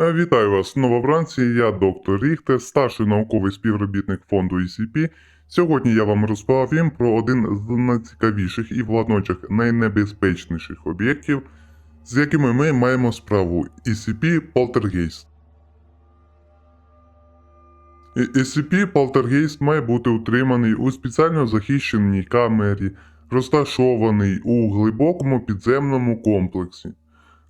Е, Вітаю вас, новобранці. Я доктор Ріхте, старший науковий співробітник фонду ECP. Сьогодні я вам розповім про один з найцікавіших і водночас найнебезпечніших об'єктів, з якими ми маємо справу ECP Poltergeist. SCP Poltergeist має бути утриманий у спеціально захищеній камері, розташований у глибокому підземному комплексі.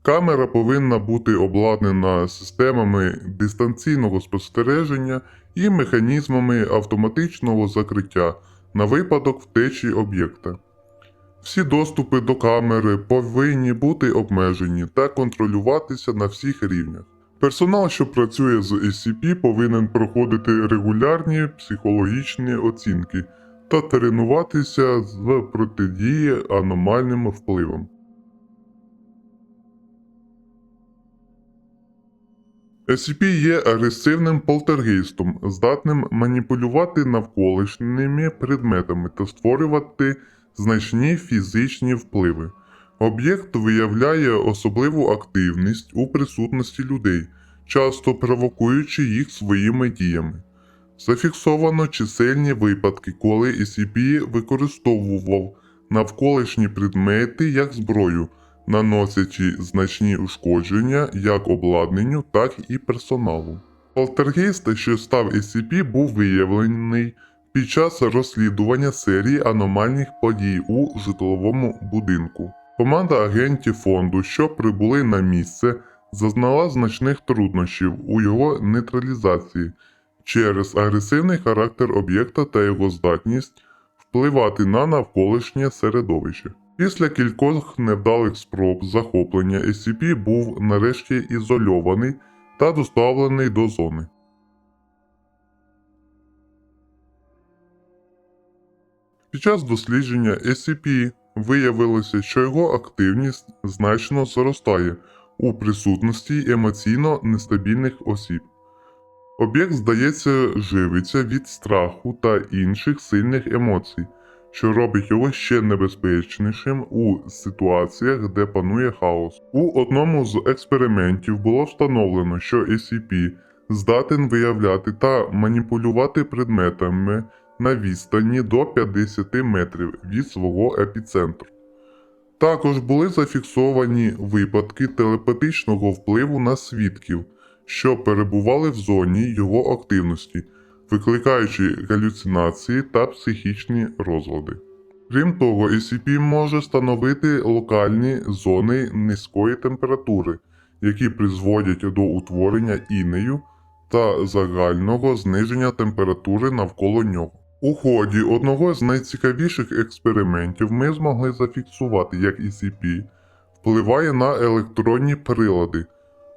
Камера повинна бути обладнана системами дистанційного спостереження і механізмами автоматичного закриття на випадок втечі об'єкта. Всі доступи до камери повинні бути обмежені та контролюватися на всіх рівнях. Персонал, що працює з SCP, повинен проходити регулярні психологічні оцінки та тренуватися з протидії аномальним впливам. SCP є агресивним полтергейстом, здатним маніпулювати навколишніми предметами та створювати значні фізичні впливи. Об'єкт виявляє особливу активність у присутності людей, часто провокуючи їх своїми діями. Зафіксовано чисельні випадки, коли SCP використовував навколишні предмети як зброю, наносячи значні ушкодження як обладнанню, так і персоналу. Полтергейст, що став SCP, був виявлений під час розслідування серії аномальних подій у житловому будинку. Команда агентів фонду, що прибули на місце, зазнала значних труднощів у його нейтралізації через агресивний характер об'єкта та його здатність впливати на навколишнє середовище. Після кількох невдалих спроб захоплення SCP був нарешті ізольований та доставлений до зони. Під час дослідження SCP виявилося, що його активність значно зростає у присутності емоційно нестабільних осіб. Об'єкт, здається, живиться від страху та інших сильних емоцій, що робить його ще небезпечнішим у ситуаціях, де панує хаос. У одному з експериментів було встановлено, що SCP здатен виявляти та маніпулювати предметами на відстані до 50 метрів від свого епіцентру. Також були зафіксовані випадки телепатичного впливу на свідків, що перебували в зоні його активності, викликаючи галюцинації та психічні розлади. Крім того, SCP може становити локальні зони низької температури, які призводять до утворення інею та загального зниження температури навколо нього. У ході одного з найцікавіших експериментів ми змогли зафіксувати, як ECP впливає на електронні прилади,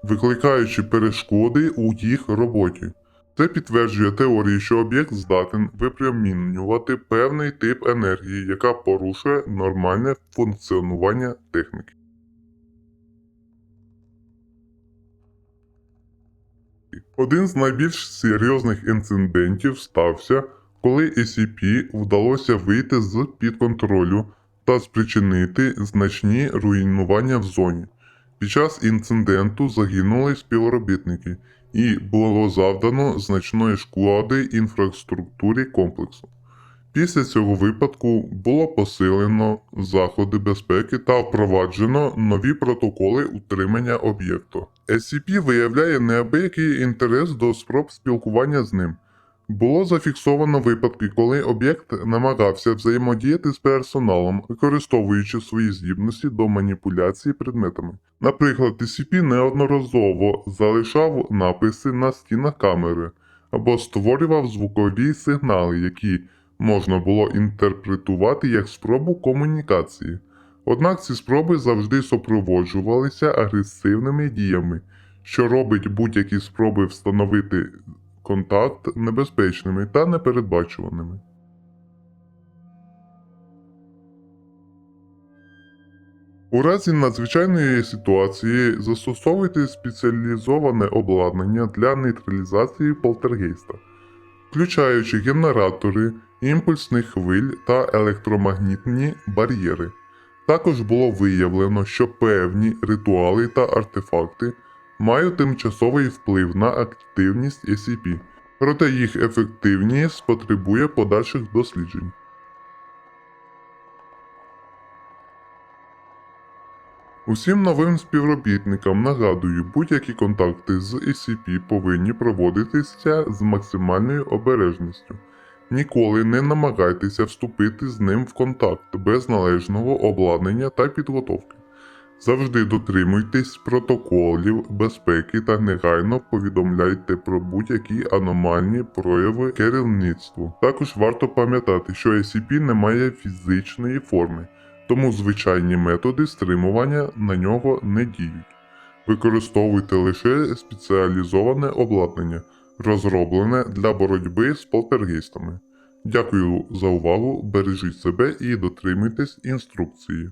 викликаючи перешкоди у їх роботі. Це підтверджує теорію, що об'єкт здатен випромінювати певний тип енергії, яка порушує нормальне функціонування техніки. Один з найбільш серйозних інцидентів стався, коли SCP вдалося вийти з під контролю та спричинити значні руйнування в зоні. Під час інциденту загинули співробітники, і було завдано значної шкоди інфраструктурі комплексу. Після цього випадку було посилено заходи безпеки та впроваджено нові протоколи утримання об'єкту. SCP виявляє неабиякий інтерес до спроб спілкування з ним. Було зафіксовано випадки, коли об'єкт намагався взаємодіяти з персоналом, використовуючи свої здібності до маніпуляції предметами. Наприклад, SCP неодноразово залишав написи на стінах камери або створював звукові сигнали, які можна було інтерпретувати як спробу комунікації. Однак ці спроби завжди супроводжувалися агресивними діями, що робить будь-які спроби встановити контакт небезпечними та непередбачуваними. У разі надзвичайної ситуації застосовуйте спеціалізоване обладнання для нейтралізації полтергейста, включаючи генератори, імпульсних хвиль та електромагнітні бар'єри. Також було виявлено, що певні ритуали та артефакти мають тимчасовий вплив на активність SCP, проте їх ефективність потребує подальших досліджень. Усім новим співробітникам нагадую, будь-які контакти з SCP повинні проводитися з максимальною обережністю. Ніколи не намагайтеся вступити з ним в контакт без належного обладнання та підготовки. Завжди дотримуйтесь протоколів безпеки та негайно повідомляйте про будь-які аномальні прояви керівництву. Також варто пам'ятати, що SCP не має фізичної форми, тому звичайні методи стримування на нього не діють. Використовуйте лише спеціалізоване обладнання, розроблене для боротьби з полтергейстами. Дякую за увагу, бережіть себе і дотримуйтесь інструкції.